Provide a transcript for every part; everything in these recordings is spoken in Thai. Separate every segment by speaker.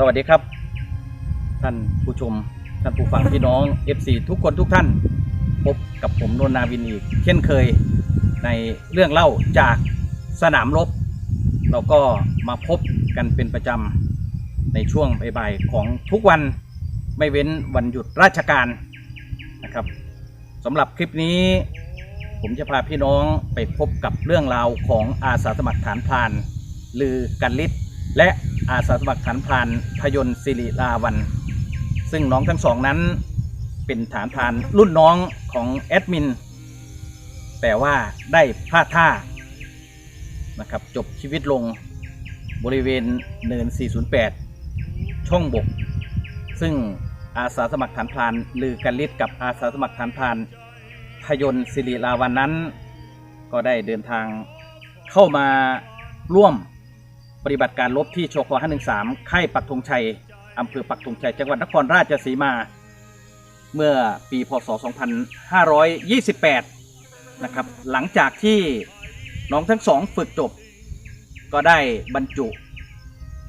Speaker 1: สวัสดีครับ ท่านผู้ชม ท่านผู้ฟังพี่น้อง FC ทุกคนทุกท่าน พบกับผมนนนาวินอีก เช่นเคยในเรื่องเล่าจากสนามรบ เราก็มาพบกันเป็นประจำในช่วงบ่ายๆของทุกวันไม่เว้นวันหยุดราชการนะครับสำหรับคลิปนี้ ผมจะพาพี่น้องไปพบกับเรื่องราวของอาสาสมัครฐานพรานลือกันลิศและ อาสาสมัครฐานพรานพยนต์ศิริลาวัน ซึ่งน้องทั้งสองนั้นเป็นฐานพรานรุ่นน้องของแอดมิน แต่ว่าได้พลาดท่านะครับจบชีวิตลงบริเวณเนิน 408 ช่องบก ซึ่งอาสาสมัครฐานพรานลือกันลิศกับอาสาสมัครฐานพรานพยนต์ศิริลาวันนั้น ก็ได้เดินทางเข้ามาร่วม ปฏิบัติการรบที่ชค513 ค่ายปักธงชัย อำเภอปักธงชัย จังหวัดนครราชสีมา เมื่อปีพศ 2528 นะครับ หลังจากที่น้องทั้งสองฝึกจบ ก็ได้บรรจุ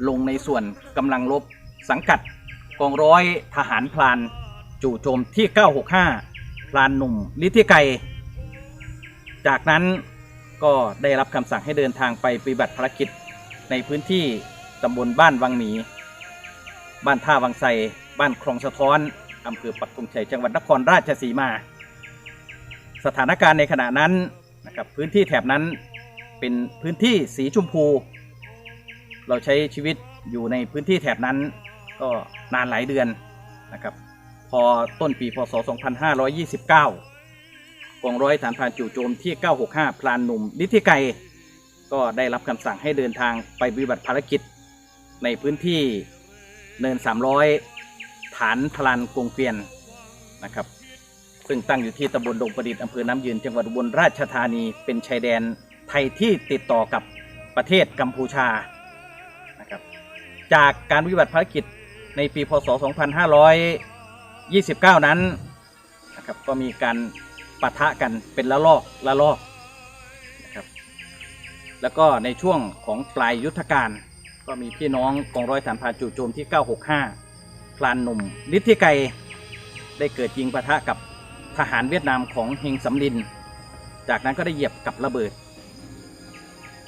Speaker 1: ลงในส่วนกำลังรบสังกัดกองร้อยทหารพลาน จู่โจมที่ 965 พลานหนุ่มลิทิไกจากนั้นก็ได้รับคำสั่งให้เดินทางไปปฏิบัติภารกิจ ในพื้นที่ตำบลบ้านวังหมีบ้านท่าวังไซบ้านคลองสะท้อนอำเภอปักธงชัยจังหวัดนครราชสีมา สถานการณ์ในขณะนั้นนะครับพื้นที่แถบนั้นเป็นพื้นที่สีชมพู เราใช้ชีวิตอยู่ในพื้นที่แถบนั้นก็นานหลายเดือนนะครับพอต้นปีพศ 2529กองร้อยฐานพรานจู่โจมที่ 965 พลานหนุ่มลิทิไกร ก็ได้รับคำสั่งให้เดินทางไปปฏิบัติภารกิจ ในพื้นที่เนิน 300 ฐานพลานกงเกวียนนะครับ ซึ่งตั้งอยู่ที่ตำบลดงประดิษฐ์อำเภอน้ำยืน จังหวัดอุบลราชธานีเป็นชายแดนไทยที่ติดต่อกับประเทศกัมพูชานะครับจากการปฏิบัติภารกิจในปีพศ 2529 นั้นนะครับก็มีการปะทะกันเป็นละลอกละลอก แล้วก็ในช่วงของปลายยุทธการ ก็มีพี่น้องกองร้อยฐานพานจู่โจมที่ 965 พลานหนุ่มฤทธิไกรได้เกิดยิงปะทะกับทหารเวียดนามของเฮงสำลิน จากนั้นก็ได้เหยียบกับระเบิด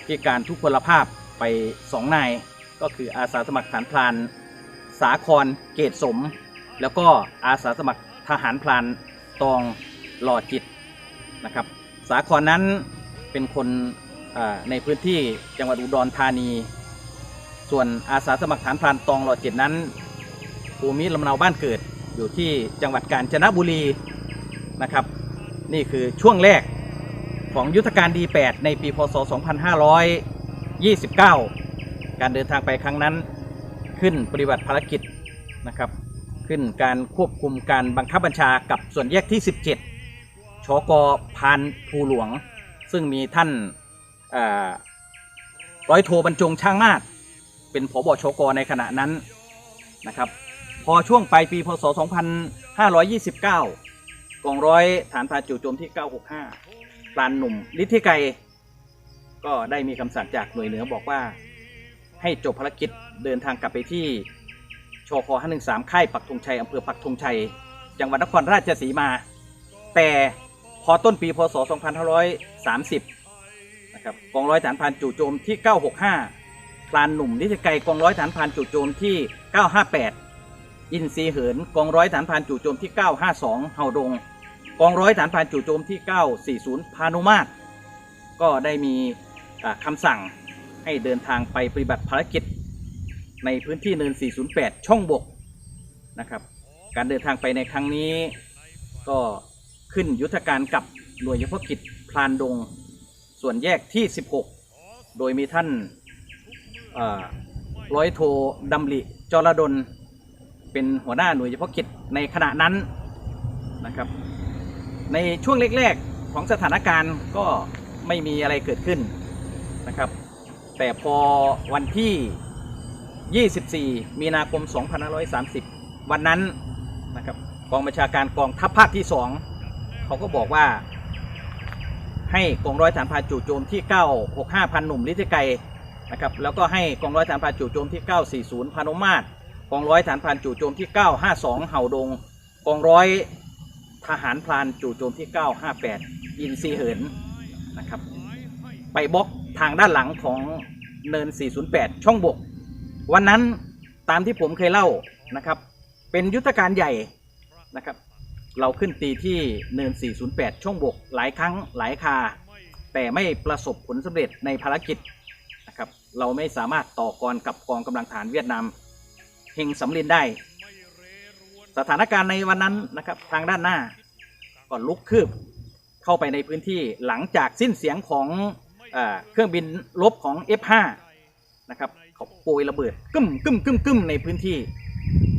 Speaker 1: พิการทุกพลภาพไปสองนาย ก็คืออาสาสมัครฐานพรานสาครเกตสม แล้วก็อาสาสมัครทหารพรานตองหล่อจิตนะครับ สาครนั้นเป็นคน ในพื้นที่จังหวัดอุดรธานี ส่วนอาสาสมัครฐานพรานตองหล่อจิตนั้นภูมิลำเนาบ้านเกิดอยู่ที่จังหวัดกาญจนบุรีนะครับ นี่คือช่วงแรกของยุทธการดี 8 ในปีพศ 2529 การเดินทางไปครั้งนั้นขึ้นปฏิบัติภารกิจนะครับ ขึ้นการควบคุมการบังคับบัญชากับส่วนแยกที่ 17 ชกพานภูหลวง ซึ่งมีท่าน ร้อยโทบรรจงช่างมาศเป็นผบชกในขณะนั้นนะครับ พอช่วงปลายปีพศ 2529 กองร้อยฐานพาจู่โจมที่ 965 ปลานหนุ่มลิทธิไกรก็ได้มีคำสั่งจากหน่วยเหนือบอกว่าให้จบภารกิจเดินทางกลับไปที่ชค513 ค่ายปักธงชัยอำเภอปักธงชัย จังหวัดนครราชสีมา แต่พอต้นปีพศ 2530 นะครับกองร้อยฐานพรานจู่โจมที่ 965พลานหนุ่มนิติไกรกองร้อยฐานพรานจู่โจมที่ 958 อินทรีเหินกองร้อยฐานพรานจู่โจมที่ 952เฮาดงกองร้อยฐานพรานจู่โจมที่ 940 พานุมาตรก็ได้มีอ่าคำสั่งให้เดินทางไปปฏิบัติภารกิจ ในพื้นที่เนิน 408 ช่องบกนะครับการเดินทางไปในครั้งนี้ก็ขึ้นยุทธการกับหน่วยเฉพาะกิจพลานดง ส่วนแยกที่ 16 โดยมีท่านร้อยโทดำริจรดลเป็นหัวหน้าหน่วยเฉพาะกิจในขณะนั้นนะครับ ในช่วงแรกๆของสถานการณ์ก็ไม่มีอะไรเกิดขึ้นนะครับ แต่พอวันที่ 24 มีนาคม 2530 วันนั้นนะครับกองบัญชาการกองทัพภาคที่ 2 เขาก็บอกว่า ให้กองร้อยฐานพรานจู่โจมที่ 965พันหนุ่มลิทิไกนะครับแล้วก็ให้กองร้อยฐานพรานจู่โจมที่ 940พานุมาตรกองร้อยฐานพรานจู่โจมที่ 952 เห่าดง กองร้อยทหารพรานจู่โจมที่ 958อินซีเหินนะครับไปบล็อกทางด้านหลังของเนิน 408 ช่องบก วันนั้นตามที่ผมเคยเล่านะครับเป็นยุทธการใหญ่นะครับ เราขึ้นตีที่เนิน 408 ช่องบก หลายครั้งหลายคา แต่ไม่ประสบผลสำเร็จในภารกิจนะครับ เราไม่สามารถต่อกรกับกองกำลังฐานเวียดนามเฮงสำลินได้ สถานการณ์ในวันนั้นนะครับ ทางด้านหน้าก็ลุกคืบเข้าไปในพื้นที่หลังจากสิ้นเสียงของเออเครื่องบินลบของ F5 นะครับเขาโปรยระเบิดกึ้มกึ้มกึ้มกึ้มในพื้นที่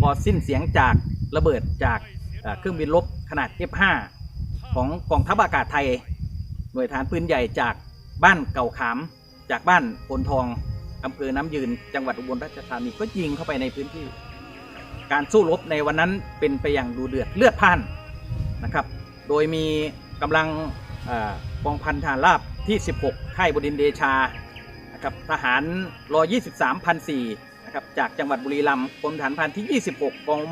Speaker 1: พอสิ้นเสียงจากระเบิดจาก เครื่องบินลบขนาด F5 ของกองทัพอากาศไทย หน่วยฐานปืนใหญ่จากบ้านเก่าขาม จากบ้านโพนทองอำเภอน้ำยืน จังหวัดอุบลราชธานีก็ยิงเข้าไปในพื้นที่ การสู้รบในวันนั้นเป็นไปอย่างดูเดือดเลือดพ่านนะครับ โดยมีกำลังกองพันทหารราบที่ 16 ค่ายบดินเดชานะครับทหารรอ23พันสี่นะครับจากจังหวัดบุรีรัมย์กรมฐานพรานที่ 26กอง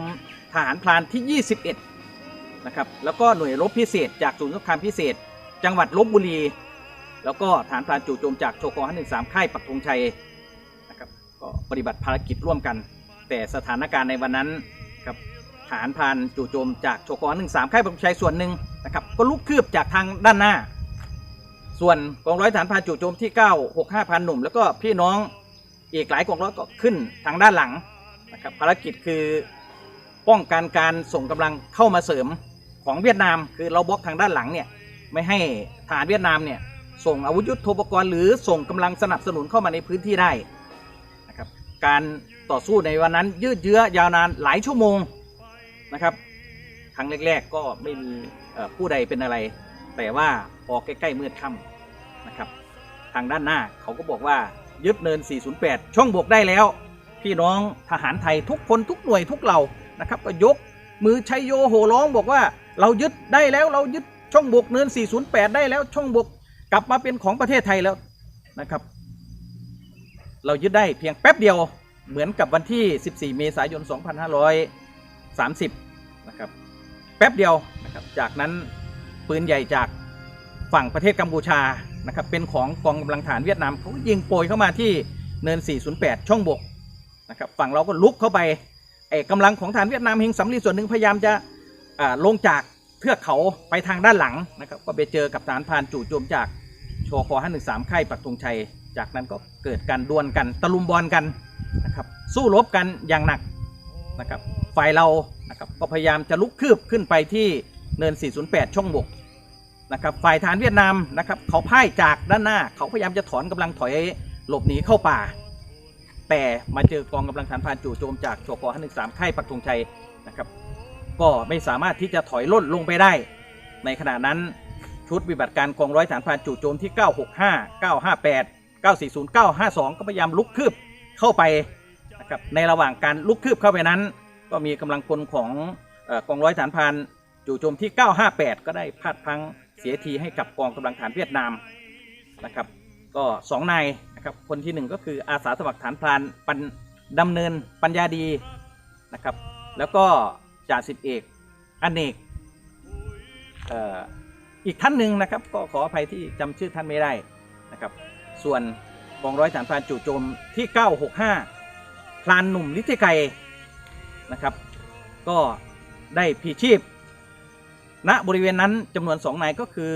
Speaker 1: ทหารพรานที่ 21 นะครับ แล้วก็หน่วยรบพิเศษจากศูนย์สงครามพิเศษ จังหวัดลบบุรี แล้วก็ฐานพรานจู่โจมจากโชกอ513 ค่ายปักธงชัยนะครับ ก็ปฏิบัติภารกิจร่วมกัน แต่สถานการณ์ในวันนั้นครับฐานพรานจู่โจมจากโชกอ513 ค่ายปักธงชัยส่วนหนึ่งนะครับ ก็ลุกคืบจากทางด้านหน้า ส่วนกองร้อยฐานพรานจู่โจมที่ 965พันหนุ่ม แล้วก็พี่น้องอีกหลายกองร้อยก็ขึ้นทางด้านหลังนะครับภารกิจคือ ป้องกันการส่งกำลังเข้ามาเสริมของเวียดนาม คือเราบล็อกทางด้านหลังเนี่ยไม่ให้ทหารเวียดนามเนี่ยส่งอาวุธยุทโธปกรณ์หรือส่งกำลังสนับสนุนเข้ามาในพื้นที่ได้นะครับการต่อสู้ในวันนั้นยืดเยื้อยาวนานหลายชั่วโมงนะครับครั้งแรก ๆ ก็ไม่มีผู้ใดเป็นอะไร แต่ว่าพอใกล้ๆมืดค่ำนะครับ ทางด้านหน้าเขาก็บอกว่ายึดเนิน 408 ช่องบวกได้แล้ว พี่น้องทหารไทยทุกคนทุกหน่วยทุกเหล่า นะครับก็ยกมือชัยโยโห่ร้องบอกว่าเรายึดได้แล้วเรายึดช่องบกเนิน 408 ได้แล้วช่องบกกลับมาเป็นของประเทศไทยแล้วนะครับ เรายึดได้เพียงแป๊บเดียวเหมือนกับวันที่ 14 เมษายน 2530 นะครับ แป๊บเดียวนะครับจากนั้นปืนใหญ่จากฝั่งประเทศกัมพูชานะครับเป็นของกองกำลังฐานเวียดนามเขายิงโปรยเข้ามาที่เนิน 408 ช่องบกนะครับฝั่งเราก็ลุกเข้าไป กำลังของฐานเวียดนามเฮงสำลีส่วนหนึ่งพยายามจะลงจากเทือกเขาไปทางด้านหลังนะครับก็ไปเจอกับฐานพานจู่โจมจากโชคอ513ค่ายปักธงชัย จากนั้นก็เกิดการดวลกันตะลุมบอลกันนะครับสู้รบกันอย่างหนักนะครับฝ่ายเรานะครับก็พยายามจะลุกคืบขึ้นไปที่เนิน 408 ช่องบกนะครับฝ่ายฐานเวียดนามนะครับเขาพ่ายจากด้านหน้า เขาพยายามจะถอนกำลังถอยหลบหนีเข้าป่า แต่มาเจอกองกำลังฐานพานจู่โจมจากชก513ค่ายปักธงชัยนะครับ ก็ไม่สามารถที่จะถอยล่นลงไปได้ ในขณะนั้นชุดปฏิบัติการกองร้อยฐานพานจู่โจมที่ 965 958 940 952 ก็พยายามลุกคืบเข้าไปนะครับในระหว่างการลุกคืบเข้าไปนั้น ก็มีกำลังพลของอกองร้อยฐานพานจู่โจมที่ 958 ก็ได้พลาดพลังเสียทีให้กับกองกำลังฐานเวียดนามนะครับ ก็สองนาย นะครับคนที่หนึ่งก็คืออาสาสมัครฐานพรานปันดำเนินปัญญาดีนะครับ แล้วก็จ่าสิบเอกอเนกเอ่ออีกท่านหนึ่งนะครับก็ขออภัยที่จำชื่อท่านไม่ได้นะครับส่วนกองร้อยฐานพรานจู่โจมที่ 965 พลานหนุ่มลิทิไกนะครับ ก็ได้พีชีพณบริเวณนั้นจำนวนสองนายก็คือ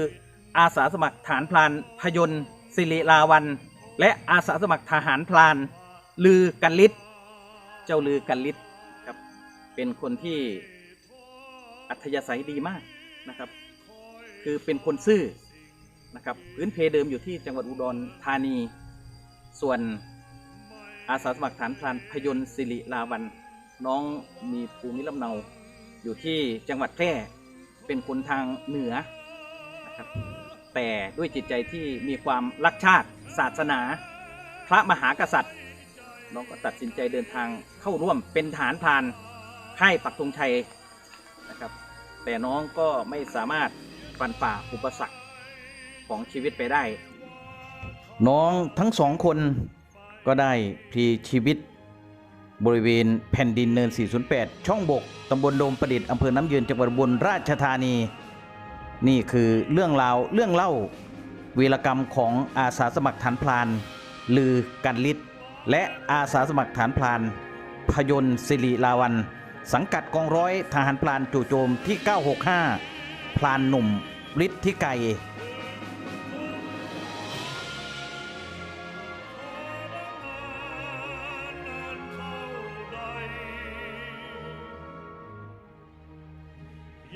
Speaker 1: อาสาสมัครฐานพลานพยนต์ศิริลาวัน และอาสาสมัครทหารพลาน ลือกันลิศเจ้าลือกันลิศครับเป็นคนที่อัธยาศัยดีมากนะครับ คือเป็นคนซื่อนะครับพื้นเพเดิมอยู่ที่จังหวัดอุดรธานี ส่วนอาสาสมัครฐานพรานพยนต์สิริลาวันน้องมีภูมิลำเนาอยู่ที่จังหวัดแพร่เป็นคนทางเหนือนะครับแต่ด้วยจิตใจที่มีความรักชาติ ศาสนา พระมหากษัตริย์ น้องก็ตัดสินใจเดินทางเข้าร่วมเป็นฐานพานค่ายปักธงชัยนะครับ แต่น้องก็ไม่สามารถฟันฝ่าอุปสรรคของชีวิตไปได้ น้องทั้งสองคนก็ได้พลีชีวิต บริเวณแผ่นดินเนิน 408 ช่องบกตำบลโดมประดิษฐ์อำเภอน้ำยืนจังหวัดอุบลราชธานี นี่คือเรื่องราวเรื่องเล่า วีรกรรมของอาสาสมัครฐานพลานลือกันลิศและอาสาสมัครฐานพลาน พยนต์สิริลาวัน สังกัดกองร้อยทหารพลานจู่โจมที่ 965 พลานหนุ่มฤทธิไกร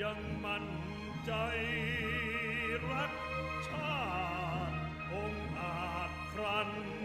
Speaker 2: ยังมั่นใจรักชาติ one.